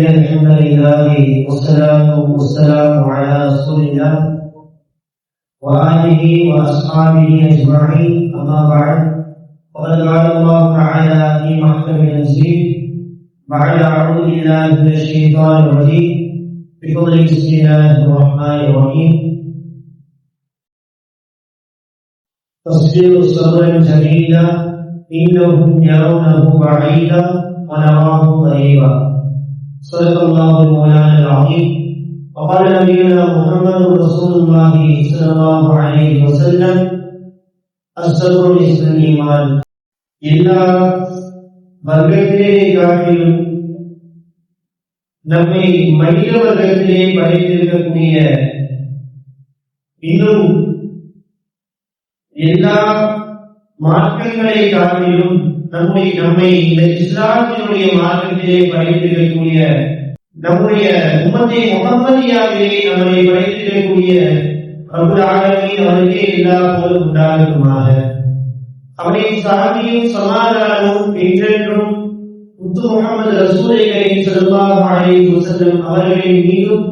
إن الحمد لله والصلاة والسلام على رسول الله وآله وأصحابه أجمعين. أما بعد فقد قال الله تعالى في محكم التنزيل بعد أعوذ بالله من الشيطان الرجيم. بفضل بسم الله الرحمن الرحيم. تصبر صبرا جميلا إنهم يرونه بعيدا ونراه قريبا. صدق الله المولانا العظيم وقال نبينا محمد رسول الله صلى الله عليه وسلم الصبر مثل الإيمان எல்லா வர்க்கத்திலே காட்டிலும் நம்மை மனித வர்க்கத்திலே படைத்திருக்கக்கூடிய இன்னும் எல்லா மார்க்கங்களை காட்டிலும் நம்மை நம்மை இந்த இஸ்லாமியுடைய மார்க்கத்திலே படைத்திருக்கக்கூடிய நம்முடைய உமத்தை முகம்மதியாவிலே நம்மை படைத்திருக்கக்கூடிய அபுல் ஆலமீன் அவருக்கே எல்லா போலும் உண்டாகுமாக. அவனை சாதியும் சமாதானமும் என்றென்றும் முத்து முகமது ரசூலை கரீம் செல்லும் அவர்களின் மீதும்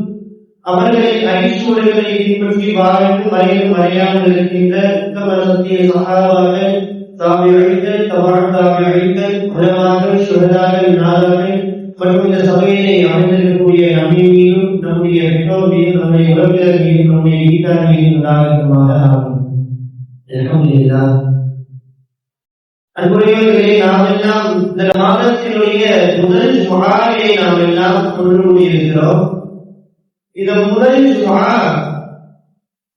அவர்களின் அடிச்சூழல்களை பின்பற்றி வாழ்ந்து மறையும் மறையாமல் இருக்கின்ற உத்தம சத்திய சகாபாக்கள் தாபியழிகள் தபால் தாபியழிகள் உலமாக்கள் சுகதாக்கள் நாதர்கள் மற்றும் இந்த சபையிலே அமைந்திருக்கக்கூடிய நம்மை மீதும் நம்முடைய பெற்றோர் மீதும் நம்முடைய உறவினர் மீதும் நம்முடைய வீட்டார் மீதும் உண்டாகமாக ஆகும் அன்புடையவர்களே நாம் எல்லாம் இந்த மாதத்தினுடைய முதல் சுகாரியை நாம் எல்லாம் கொண்டு கூடியிருக்கிறோம் இந்த முதல் சுகா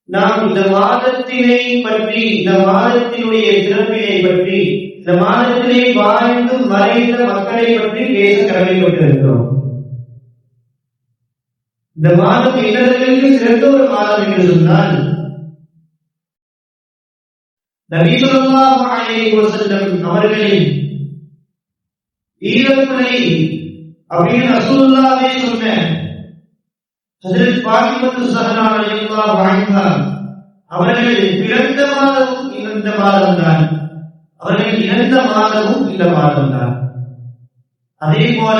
நாம் இந்த மாதத்தினை பற்றி இந்த மாதத்தினுடைய சிறப்பினை பற்றி இந்த மாதத்திலே வாழ்ந்து மறைந்த மக்களை பற்றி பேச கடமைப்பட்டிருக்கிறோம். இந்த மாதம் இன்னதற்கு சிறந்த ஒரு மாதம் என்று சொன்னால் அவர்களின் ஈரத்துணை அப்படின்னு ரசூலுல்லாஹே சொன்ன ஹஜரத் பாத்திமத்து ஸஹரா ரலியல்லாஹு அன்ஹா அவர்கள் பிறந்த மாதமும் இந்த மாதம் தான் அவர்கள் இறந்த மாதமும் இந்த மாதம் தான் அதே போல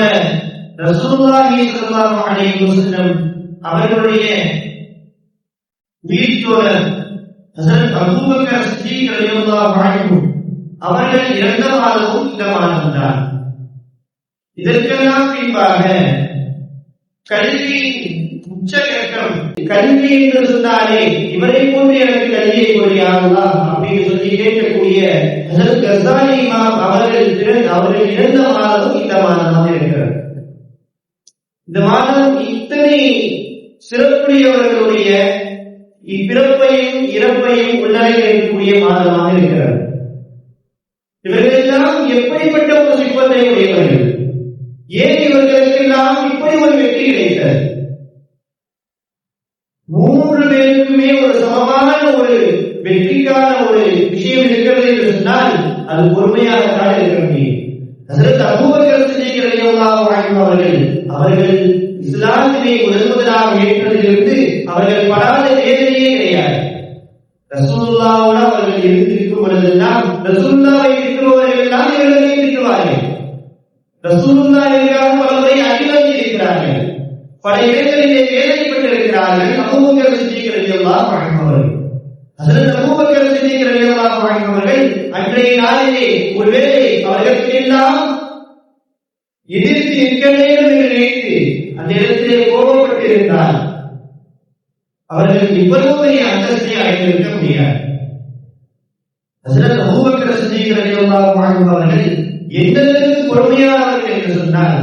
ரசூலுல்லாஹி ஸல்லல்லாஹு அலைஹி வஸல்லம் அவர்களுடைய வீட்டோர் ஹசரத் அபூபக்கர் சித்திக் ரலியல்லாஹு அன்ஹு அவர்கள் இறந்த மாதமும் இந்த மாதம் தான் இதற்கெல்லாம் பின்பாக கல்வியின் கல்வி என்று சொன்னாலே இவரை போன்று எனக்கு கல்வியை கொடியாங்களா அப்படின்னு சொல்லி கேட்கக்கூடிய ஹசரத் கசாலி இமாம் அவர்கள் பிறகு அவர்கள் இறந்த மாதமும் இந்த மாதமாக இருக்கிறது. இந்த மாதம் இத்தனை சிறப்புடையவர்களுடைய இப்பிறப்பையும் இறப்பையும் உள்ளடக்கக்கூடிய மாதமாக இருக்கிறது. இவர்களெல்லாம் எப்படிப்பட்ட ஒரு சிப்பத்தை உடையவர்கள்? ஏன் இவர்களுக்கெல்லாம் இப்படி ஒரு வெற்றி கிடைத்தது? மூன்று பேருக்குமே ஒரு சமமான ஒரு வெற்றிக்கான ஒரு விஷயம் இருக்கிறது என்று சொன்னால் அது பொறுமையாகத்தான் இருக்க முடியும். ஹசரத் அபூபக்கர் சித்திக் அவர்கள் அவர்கள் இஸ்லாத்தினை முதல் முதலாக ஏற்றதிலிருந்து அவர்கள் படாத வேதனையே கிடையாது. ரசூலுல்லாவோட அவர்கள் இருந்திருக்கும் பொழுதெல்லாம் ரசூலுல்லாவை இருக்கிறவர்கள் எல்லாம் இவர்களை இருக்கிறார்கள் ரசூலுல்லா இருக்கிறாக பலமுறை அடிவங்கி இருக்கிறார்கள். பல இடங்களிலே வேதனைப்பட்டிருக்கிறார்கள். அபூபக்கர் சித்திக் ரலியல்லாஹு அன்ஹு அவர்கள். ஹசரத் அபூபக்கர் சித்திக் ரலியல்லாஹு அன்ஹு அவர்கள் அன்றைய நாளிலே ஒருவேளை அவர்களுக்கு எதிர்த்து நிற்க வேண்டும் என்று நினைத்து அந்த இடத்திலே அவர்கள் இவ்வளவு பெரிய அந்தஸ்தை அடைந்திருக்க முடியாது. ஹசரத் அபூபக்கர் சித்திக் ரலியல்லாஹு அன்ஹு அவர்கள் எந்த அளவுக்கு பொறுமையானவர்கள் என்று சொன்னால்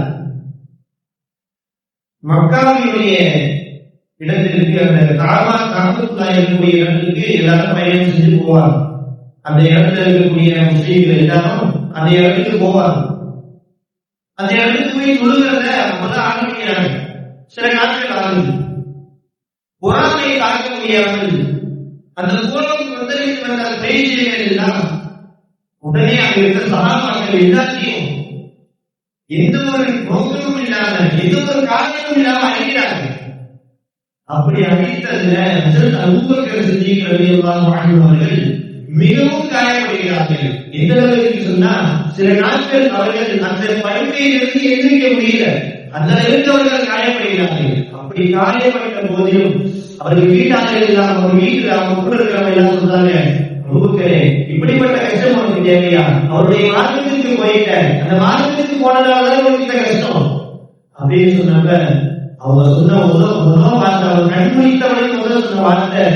மக்காவினுடைய இடத்திற்கு அந்த காபா காபத்துல்லா இருக்கக்கூடிய இடத்துக்கு எல்லாரும் பயணம் செஞ்சு போவாங்க அந்த இடத்துல இருக்கக்கூடிய முஸ்லீம்கள் எல்லாரும் அந்த இடத்துக்கு போவாங்க அந்த இடத்துக்கு போய் தொழுகிறத முதல்ல ஆரம்பிக்கிறாங்க சில நாட்கள் ஆகுது. பொறாமையை தாக்க முடியாமல் அந்த கோலம் வந்து வந்த அந்த பேச்சுகள் எல்லாம் உடனே அங்க இருக்கிற சகாபாக்கள் எல்லாத்தையும் எந்த ஒரு நோக்கமும் இல்லாம எந்த ஒரு காரணமும் இல்லாம அழிக்கிறாங்க அப்படி அழித்ததுல ஹஜரத் அபூபக்கர் சித்திக் மிகவும் காயப்படுகிறார்கள். எந்த அளவுக்கு சொன்னா சில நாட்கள் அவர்கள் அந்த படுக்கையிலிருந்து எந்திரிக்க முடியல. அந்த அளவுக்கு அவர்கள் காயப்படுகிறார்கள். அப்படி காயப்பட்ட போதிலும் அவர்கள் வீட்டாளர்கள் எல்லாம் அவங்க வீட்டுல அவங்க கூட இருக்கிறவங்க எல்லாம் சொல்றாங்க வகுக்கிறேன் இப்படிப்பட்ட கஷ்டம் உனக்கு தேவையா? அவருடைய மார்க்கத்திற்கு போயிட்ட. அந்த மார்க்கத்திற்கு போனதாலதான் உனக்கு இந்த கஷ்டம். அப்படின்னு சொன்னாங்க அவங்க சொன்ன முதல் முதல் வார்த்தை அவர் கண் முதல் சொன்ன வார்த்தை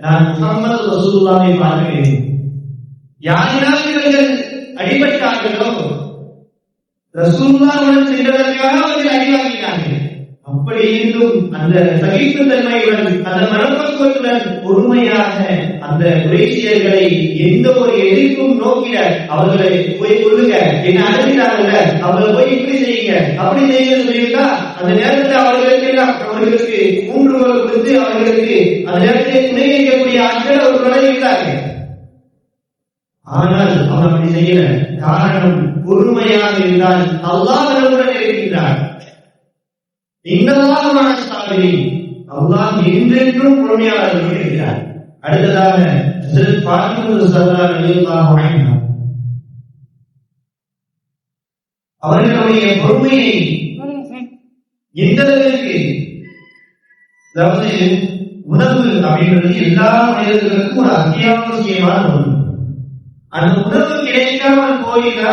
நான் முகமது ரசூல்லாவை பார்க்கிறேன். யாரினால் இவர்கள் அடிபட்டார்களோ ரசூல்லாவுடன் சென்றதற்காக அவர்கள் அடிவாங்கினார்கள். அப்படி இருந்தும் அந்த சகிப்பு தன்மையுடன் அந்த மனப்பக்குவத்துடன் பொறுமையாக அந்த குறைசியர்களை எந்த ஒரு எதிர்ப்பும் நோக்கிட அவர்களை போய் கொள்ளுங்க. என்ன அனுப்பினாங்கல்ல அவர்களை போய் இப்படி செய்யுங்க? அப்படி செய்யுங்க சொல்லியிருந்தா அந்த நேரத்தில் அவர்களுக்கு அவர்களுக்கு மூன்று கொடுத்து அவர்களுக்கு அந்த நேரத்தில் துணை வைக்கக்கூடிய ஆட்கள் அவர்களோட இருந்தார்கள். ஆனால் அவன் அப்படி செய்யல. காரணம் பொறுமையாக இருந்தால் அல்லாஹ் நம்முடன் இருக்கின்றார். இன்னல்லாஹ் சாபிரி அல்லாஹ் என்றென்றும் பொறுமையாளர்கள் இருக்கிறார். அடுத்ததாக ஹஜ்ரத் ஃபாத்திமா ஸல்லல்லாஹு அலைஹி வஸல்லம் அவர்களுடைய பொறுமையை எந்த அளவிற்கு அதாவது உணவு அப்படின்றது எல்லா மனிதர்களுக்கும் ஒரு அத்தியாவசியமான ஒன்று அந்த உணவு கிடைக்காமல் போயிட்டா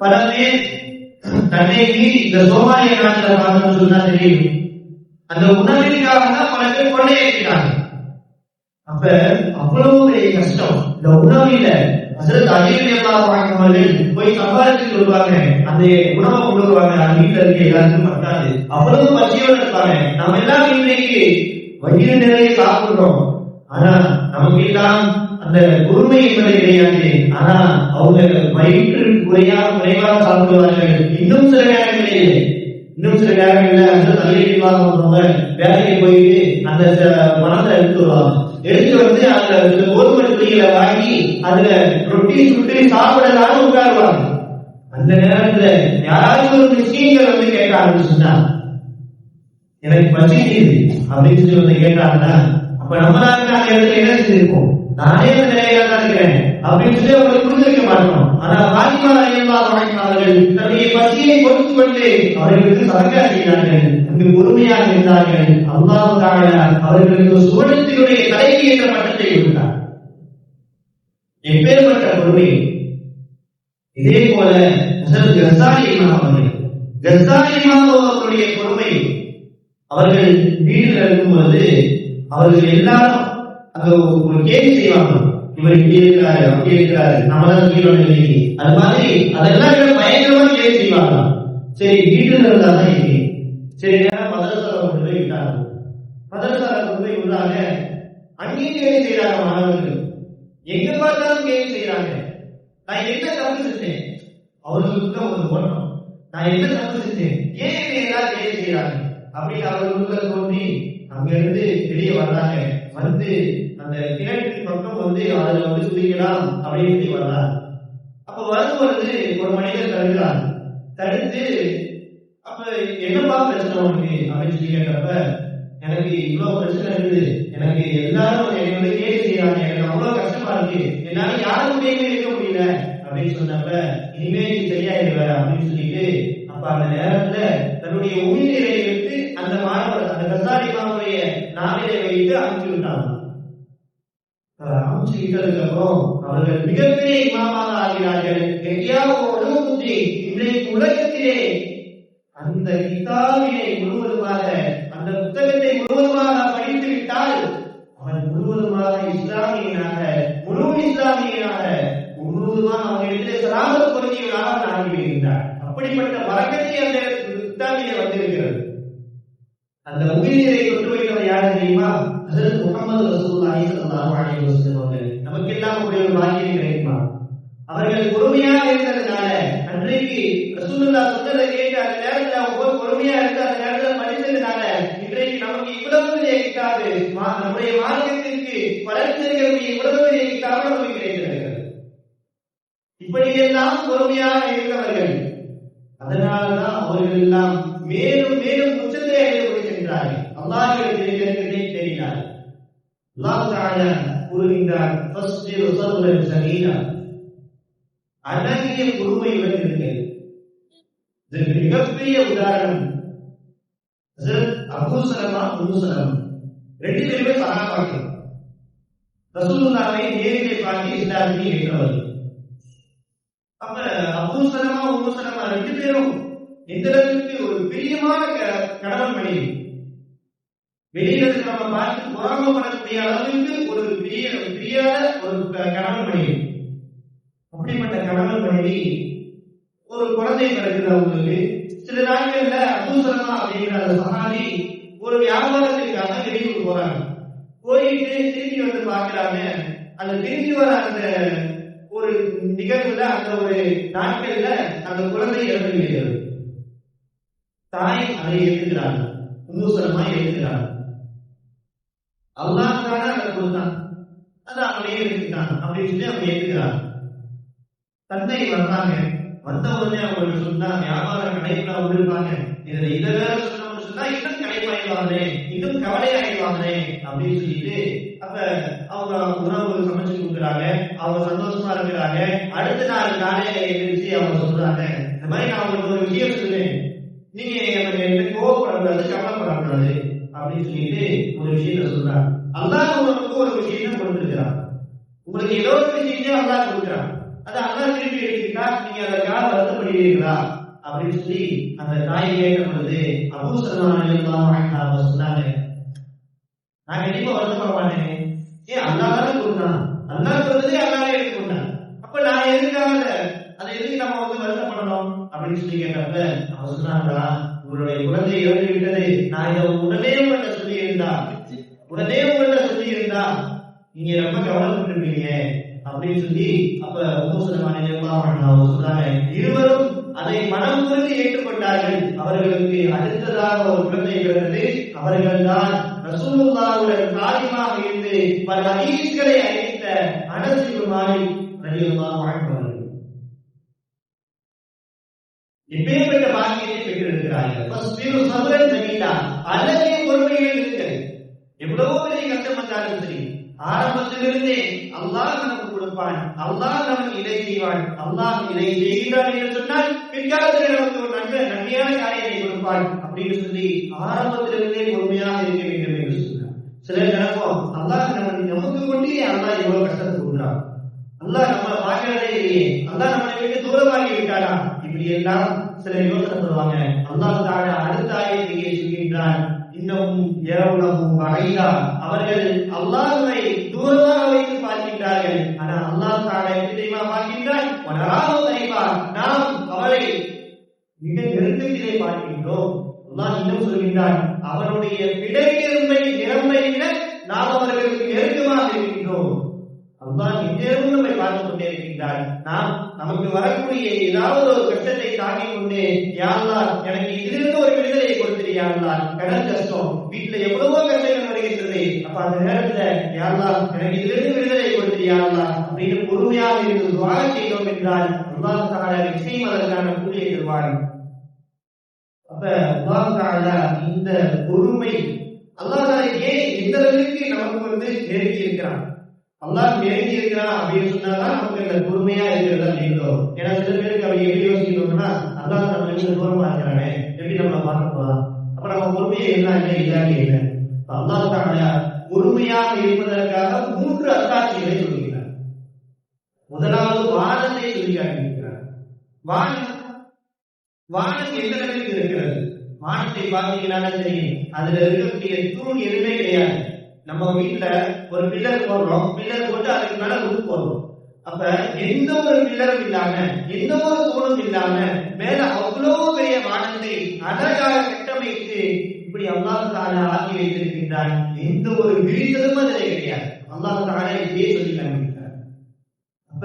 பல பேர் தன்னை மீறி இந்த சோமாலிய நாட்டில் பார்த்தோம்னு சொன்னா தெரியும். அந்த உணவிற்காக தான் பல பேர் கொள்ளையடிக்கிறாங்க அப்ப அவ்வளவு பெரிய கஷ்டம். இந்த உணவில அசரத் அஜீவியெல்லாம் போய் சம்பாதிச்சு வருவாங்க அந்த உணவை கொண்டு வருவாங்க. அது வீட்டுல இருக்க எல்லாருக்கும் பத்தாது. அவ்வளவு பசியோட இருப்பாங்க. நம்ம எல்லாம் இன்றைக்கு வயிறு நிறைய சாப்பிடுறோம். ஆனா நமக்கு எல்லாம் அந்த பொறுமை என்பது கிடையாது. ஆனா அவங்க வயிற்று குறையா குறைவாக சாப்பிடுவார்கள். இன்னும் சில நேரங்களில் இன்னும் சில நேரங்களில் அந்த தலையீடுவாக வந்தவங்க வேலைக்கு போயிட்டு அந்த மனத்தை எடுத்துருவாங்க எடுத்து வந்து அதுல இந்த கோதுமை துணிகளை வாங்கி அதுல ரொட்டி சுட்டு சாப்பிடலாம்னு உட்காருவாங்க. அந்த நேரத்துல யாராவது ஒரு விஷயங்கள் வந்து கேட்க ஆரம்பிச்சுட்டா எனக்கு பசிக்குது அப்படின்னு சொல்லி வந்து கேட்டாங்கன்னா அப்ப நம்ம அந்த இடத்துல என்ன செஞ்சிருக்கோம் நானே அந்த நிலையில தான் இருக்கிறேன் அப்படின்னு சொல்லி அவங்களுக்கு புரிஞ்சிருக்க மாட்டோம். ஆனா பாத்திமா ரலியல்லாஹு அன்ஹா அவர்கள் தன்னுடைய பசியை பொறுத்து கொண்டு அவர்களுக்கு சதங்கா செய்தார்கள். அங்கு பொறுமையாக இருந்தார்கள். அல்லாஹ் அவர்களுக்கு சுவனத்தினுடைய தலைக்கு என்ற பட்டத்தை எப்பேற்பட்ட பொறுமை? இதே போல முதல் கசாலி இமாம் அவர்கள் கசாலி இமாம் அவர்களுடைய பொறுமை அவர்கள் வீட்டில் இருக்கும்போது அவர்கள் எல்லாரும் அங்க ஒரு கேள்வி செய்வாங்க. இவர் இப்படி இருக்கிறாரு அப்படி இருக்கிறாரு நம்மளால கீழே இல்லை அது மாதிரி அதெல்லாம் இவங்க பயங்கரமா கேள்வி செய்வாங்க. சரி வீட்டுல இருந்தாதான் இருக்கு சரி நேரம் மதரசால கொண்டு போய் விட்டாங்க. மதரசால கொண்டு போய் விடுறாங்க அங்கேயும் கேள்வி செய்யறாங்க மாணவர்கள். எங்க பார்த்தாலும் கேள்வி செய்யறாங்க நான் என்ன தப்பு செஞ்சேன்? அவர்களுக்கு ஒரு ஓட்டம் நான் என்ன தப்பு செஞ்சேன்? ஏன் என்னை எல்லாரும் கேள்வி செய்யறாங்க அப்படின்னு அவர்களுக்குள்ள தோன்றி அங்க இருந்து வெளியே வர்றாங்க வந்து அந்த கிணற்றின் பக்கம் வந்து அதுல வந்து குதிக்கலாம் அப்படின்னு சொல்லி வர்றாங்க அப்ப வரும்பொழுது ஒரு மனிதர் தடுக்கிறார். தடுத்து அப்ப என்னப்பா பிரச்சனை உனக்கு? அப்படின்னு சொல்லி கேட்டப்ப எனக்கு இவ்வளவு பிரச்சனை இருக்குது. எனக்கு எல்லாரும் என்னை வந்து கேள்வி செய்யறாங்க. எனக்கு அவ்வளவு கஷ்டமா இருக்கு. என்னால யாரும் உதவியுமே இருக்க முடியல. அப்படின்னு சொன்னப்ப இனிமே நீ சரியாயிருவ அப்படின்னு சொல்லிட்டு அப்ப அந்த நேரத்துல தன்னுடைய உயிரை எடுத்து அந்த மாணவர் அந்த கசாரி மாணவருடைய நாவிலை வைத்து அனுப்பி விட்டாங்க அனுப்பிச்சு விட்டதுக்கு அப்புறம் அவர்கள் மிகப்பெரிய இமாமாக ஆகிறார்கள். எங்கேயாவது புத்தி இன்றைக்கு உலகத்திலே அந்த கிதாபினை முழுவதுமாக அந்த புத்தகத்தை முழுவதுமாக படித்து விட்டால் அவன் முழுவதுமாக இஸ்லாமியனாக முழு இஸ்லாமியனாக முழுவதுமாக அவன் இடத்திலே சலாமத் பொருந்தியவனாக ஆகிவிடுகின்றார் அப்படிப்பட்ட வரக்கத்தை அந்த கிதாபிலே வந்திருக்கிறது. அந்த உயிரை கொண்டு வைத்தவர் யார் தெரியுமா? அதற்கு முகமது ரசூலுல்லாஹி ஸல்லல்லாஹு அலைஹி வஸல்லம் அவர்கள். நமக்கெல்லாம் அப்படி ஒரு கிடைக்குமா? அவர்கள் பொறுமையாக இருந்ததுனால அன்றைக்கு ரசூலுல்லாஹ் சொன்னதை கேட்டு அந்த நேரத்தில் அவங்க பொறுமையா இருந்து அந்த நேரத்தில் படித்ததுனால நம்முடைய மார்க்கத்திற்கு வளர்ச்சிருக்கக்கூடிய இவ்வளவு பெரிய கிட்டாக நமக்கு கிடைத்திருக்கிறது இப்படியெல்லாம் பொறுமையாக இருந்தவர்கள் அதனாலதான் அவர்கள் எல்லாம் மேலும் மேலும் உச்சத்தை அடைய முடிக்கின்றார்கள் அல்லாஹிடத்தில் இருக்கிறதே அல்லாஹ் கூறுகின்றார் ஃபஸ்பிர் சப்ரன் ஸமீனா அழகிய இதற்கு மிகப்பெரிய உதாரணம் ஹஜரத் அபூ சலமா ரெண்டு பேருமே சகாபாக்கள் ரசூலுல்லாவை நேரிலே பார்த்து இஸ்லாத்தை இருக்கிறவர்கள் அப்ப அபூ சலமா உம்மு சலமா ரெண்டு பேரும் எந்த அளவுக்கு ஒரு பிரியமான க- கணவன் மனைவி. வெளியில நம்ம பார்த்து பொறாமப்படக்கூடிய அளவுக்கு ஒரு பெரிய பிரியாத ஒரு க- கணவன் மனைவி. அப்படிப்பட்ட கணவன் மனைவி ஒரு குழந்தை பிறகுது அவங்களுக்கு. சில நாட்கள்ல அபூ சலமா அப்படிங்கிற சகாதி ஒரு வியாபாரத்திற்காக வெளியூர் போறாங்க. போயிட்டு திரும்பி வந்து பாக்குறாங்க அந்த திரும்பி வர அந்த ஒரு நிகழ்வுல அந்த ஒரு நாட்கள்ல அந்த குழந்தை இறந்து விடுகிறது தாய் அதை ஏற்றுக்கிறாங்க உம்மூசலமா ஏற்றுக்கிறாங்க அல்லாஹ் தானே அதை கொடுத்தான். அது அவனே எடுத்துக்கிட்டான் அப்படின்னு சொல்லி அவங்க ஏற்றுக்கிறாங்க தந்தை வந்தாங்க. வந்த உடனே அவங்களுக்கு சொன்னா வியாபாரம் கடைக்குள்ள வந்திருப்பாங்க இதுல இதை வேற சொன்னோம்னு சொன்னா இன்னும் கடைப்பாயிடுவாங்களே இன்னும் கவலையாயிடுவாங்களே அப்படின்னு சொல்லிட்டு அப்ப அவங்க உணவு சமைச்சு கொடுக்குறாங்க. அவங்க சந்தோஷமா இருக்கிறாங்க. அடுத்த நாள் காலையில எழுந்திரிச்சு அவங்க சொல்றாங்க இந்த மாதிரி நான் உங்களுக்கு ஒரு விஷயம் சொல்லுவேன் நீங்க எனக்கு என்ன கோவப்படக்கூடாது கவலைப்படக்கூடாது அப்படின்னு சொல்லிட்டு ஒரு விஷயத்த சொல்றாங்க. அல்லாஹ் உங்களுக்கு ஒரு விஷயம் கொடுத்துருக்கிறான். உங்களுக்கு ஏதோ ஒரு விஷயத்தையும் அல்லாஹ் கொடுக்குறான். அது அல்லாஹ் திருப்பி எடுத்துக்கிட்டா நீங்க அதற்காக வருத்தப்படுகிறீர்களா அப்படின்னு சொல்லி அந்த தாயை கேட்ட பொழுது அபூ சல்மான் அவங்க சொன்னாங்க நான் கண்டிப்பா வருத்தப்பட மாட்டேன் ஏன் அல்லாஹ் தானே கொடுத்தான் அல்லாஹ் கொடுத்ததே அல்லாஹ் எடுத்து அப்ப நான் எதுக்காக அதை எதுக்கு நம்ம வந்து வருத்தப்படணும்? அப்படின்னு சொல்லி கேட்டப்ப அவங்க சொன்னாங்களா உங்களுடைய குழந்தை இறந்து விட்டது நான் இதை உடனே உங்கள்கிட்ட சொல்லி இருந்தா உடனே உங்கள்கிட்ட சொல்லி இருந்தா நீங்க ரொம்ப கவலைப்பட்டிருப்பீங்க. அப்படின்னு சொல்லி அப்ப மூசலமான சொல்றாங்க இருவரும் அதை மனம் புரிந்து ஏற்றுக்கொண்டார்கள். அவர்களுக்கு அடுத்ததாக ஒரு குழந்தை பிறந்தது அவர்கள் தான் ரசூலுல்லாவுடன் காரியமாக இருந்து பல ஹதீஸ்களை அறிவித்த அனசிபு மாலிக் ரலியல்லாஹு அன்ஹு அவர்கள். பாக்கியத்தை பெற்றிருக்கிறார்கள்? ஃபஸ்பிரு சபரன் ஜமீலா. அழகிய பொறுமையில் இருக்கிறது எவ்வளவோ பெரிய கஷ்டம் வந்தாலும் சரி ஆரம்பத்திலிருந்தே அல்லாஹ் நமக்கு கொடுப்பான் அல்லாஹ் நமக்கு இதை செய்வான் அல்லாஹ் இதை செய்கிறான் என்று சொன்னால் பிற்காலத்தில் நமக்கு ஒரு நன்மை நன்மையான காரியத்தை கொடுப்பான் அப்படின்னு சொல்லி ஆரம்பத்திலிருந்தே பொறுமையாக இருக்க வேண்டும் என்று சொன்னார். சிலர் நினைப்போம் அல்லாஹ் நமக்கு நமக்கு கொண்டே அல்லாஹ் எவ்வளவு கஷ்டத்தை கொடுக்குறான். அல்லாஹ் நம்மளை பார்க்கிறதே இல்லையே அல்லாஹ் நம்மளை விட்டு தூரமாகி விட்டாரா இப்படி எல்லாம் சில யோசனை சொல்லுவாங்க அல்லாஹ் தாழ அடுத்த ஆயத்தையே சொல்கின்றான் இன்னமும் இரவுலகும் வகைதா அவர்கள் அல்லாஹுவை தூரமாக வைத்து பார்க்கின்றார்கள். ஆனால் அல்லாஹ் தாழ எப்படி தெரியுமா பார்க்கின்றான்? வராக தெரியுமா நாம் அவரை மிக நெருக்கத்திலே பார்க்கின்றோம். அல்லாஹ் இன்னும் சொல்கின்றான் அவருடைய பிடையெருமை நிரம்பை விட நாம் அவர்களுக்கு நெருக்கமாக இருக்கின்றோம். அல்லாஹ் எந்நேரமும் நம்மை பார்த்துக் கொண்டே இருக்கின்றார். நாம் நமக்கு வரக்கூடிய ஏதாவது ஒரு கஷ்டத்தை தாங்கிக் கொண்டே யாழ்லார் எனக்கு இதிலிருந்து ஒரு விடுதலையை கொடுத்துறியாங்களா கடன் கஷ்டம். வீட்டுல எவ்வளவோ கஷ்டங்கள் வருகின்றது. அப்ப அந்த நேரத்துல யாழ்லார் எனக்கு இதிலிருந்து விடுதலை கொடுத்துறியாங்களா அப்படின்னு பொறுமையாக இருந்து துவா செய்தோம் என்றால் அல்லாஹ் தாலா நிச்சயம் அதற்கான கூலியை தருவார். அப்ப அல்லாஹ் தாலா இந்த பொறுமை அல்லாஹ் ஏன் இந்த அளவுக்கு நமக்கு வந்து நெருங்கி இருக்கிறான் அல்லாஹ் நெருங்கி இருக்கிறான் அப்படின்னு சொன்னாதான் நமக்கு இந்த பொறுமையா இருக்கிறது அப்படின்றோம் ஏன்னா சில பேருக்கு அவங்க எப்படி யோசிக்கணும்னா அல்லாஹ் நம்ம இருந்து தூரமா இருக்கிறானே எப்படி நம்ம பார்க்க அப்ப நம்ம பொறுமையை என்ன இல்லை இல்லாம இல்லை அல்லாஹ் தானே பொறுமையாக இருப்பதற்காக மூன்று அத்தாட்சிகளை சொல்கிறார் முதலாவது வானத்தை சொல்லி காட்டுகிறார் வானம் வானம் எந்த அளவுக்கு இருக்கிறது? வானத்தை பார்த்தீங்கன்னா தெரியும் அதுல இருக்கக்கூடிய தூண் எதுவுமே கிடையாது. நம்ம வீட்டுல ஒரு பில்லர் போடுறோம். பில்லர் போட்டு அதுக்கு மேல ரூப் போடுறோம். அப்ப எந்த ஒரு பில்லரும் இல்லாம எந்த ஒரு தூணும் இல்லாம மேல அவ்வளவு பெரிய வானத்தை அழகாக கட்டமைத்து இப்படி அல்லாஹ் தாலா ஆக்கி வைத்திருக்கின்றார் எந்த ஒரு விரித்ததும் அதில் கிடையாது. அல்லாஹ் தாலா இதே சொல்லி காண்பிக்கிறார் அப்ப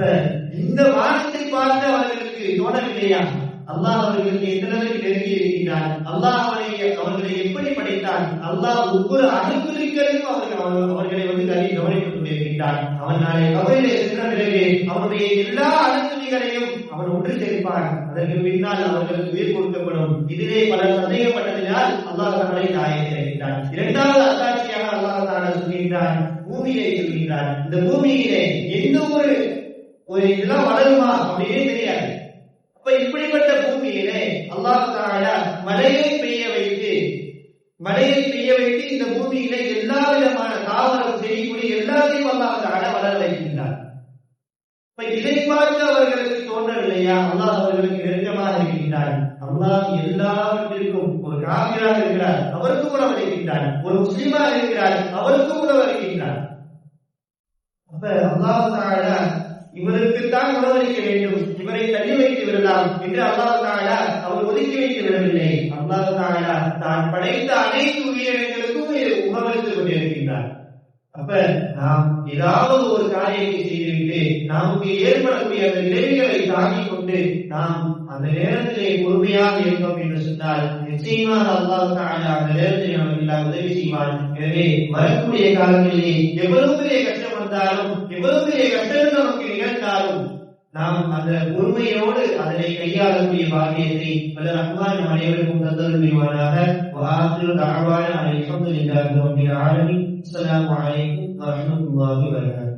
இந்த வானத்தை பார்த்து அவர்களுக்கு தோணவில்லையா? அல்லாஹ் அவர்களுக்கு எந்த அளவுக்கு நெருங்கி இருக்கின்றான் அல்லாஹ் அவரை அவர்களை எப்படி படைத்தான்? அல்லாஹ் ஒவ்வொரு அணுக்குறிகளுக்கும் அவர்கள் அவர்களை வந்து கல்வி கவனித்துக் கொண்டிருக்கின்றான் அவன் நாளை கவலையிலே சென்ற பிறகு அவனுடைய எல்லா அணுக்குறிகளையும் அவன் ஒன்று சேர்ப்பான் அதற்கு பின்னால் அவர்களுக்கு உயிர் கொடுக்கப்படும். இதிலே பலர் சந்தேகப்பட்டதினால் அல்லாஹ் தங்களை தாயை சேர்க்கின்றான் இரண்டாவது அத்தாட்சியாக அல்லாஹ் தாலா சொல்கின்றான் பூமியை சொல்கின்றான் இந்த பூமியிலே எந்த ஒரு ஒரு இதெல்லாம் வளருமா? அப்படின்னே தெரியாது. அப்ப இப்படிப்பட்ட பூமியிலே அல்லாஹ் தாலா மழையை பெய்ய வைத்து மழையை பெய்ய வைத்து இந்த பூமியில எல்லா விதமான தாவரம் செய்யக்கூடிய எல்லாத்தையும் அல்லாஹ் தாலா வளர வைக்கின்றார் இப்ப இதை பார்த்து அவர்களுக்கு தோன்றவில்லையா? அல்லாஹ் அவர்களுக்கு நெருக்கமாக இருக்கின்றார் அல்லாஹ் எல்லாவற்றிற்கும் ஒரு காவிராக இருக்கிறார் அவருக்கும் உணவு இருக்கின்றார் ஒரு முஸ்லீமாக இருக்கிறார் அவருக்கும் உணவு இருக்கின்றார் அப்ப அல்லாஹ் தாலா இவருக்குத்தான் உணவளிக்க வேண்டும். இவரை தள்ளி வைத்து விடலாம். என்று அல்லாஹ் தாலா அவர் ஒதுக்கி வைத்து விடவில்லை. அல்லாஹ் தான் படைத்த அனைத்து உயிரினங்களுக்கும் உணவளித்துக் கொண்டிருக்கின்றார் அப்ப நாம் ஏதாவது ஒரு காரியத்தை செய்துவிட்டு நமக்கு ஏற்படக்கூடிய அந்த விளைவுகளை தாங்கிக் கொண்டு நாம் அந்த நேரத்திலே பொறுமையாக இருந்தோம் என்று சொன்னால் நிச்சயமாக அல்லாஹ் தாலா அந்த நேரத்தில் நமக்கு எல்லாம் உதவி செய்வான். எனவே வரக்கூடிய காலங்களிலே எவ்வளவு பெரிய கஷ்டம் வந்தாலும் எவ்வளவு கஷ்டங்கள் நமக்கு நிகழ்ந்தாலும் நாம் அந்த உண்மையோடு அதனை கையாளக்கூடிய பாக்கியத்தை அல்ல ரஹ்மான் அனைவருக்கும் தந்தது புரிவானாக. வாசில் தாழ்வான அனைவரும் ஆரம்பி அஸ்லாம் வலைக்கும் வரமத்துல்லாஹி வரகாத்து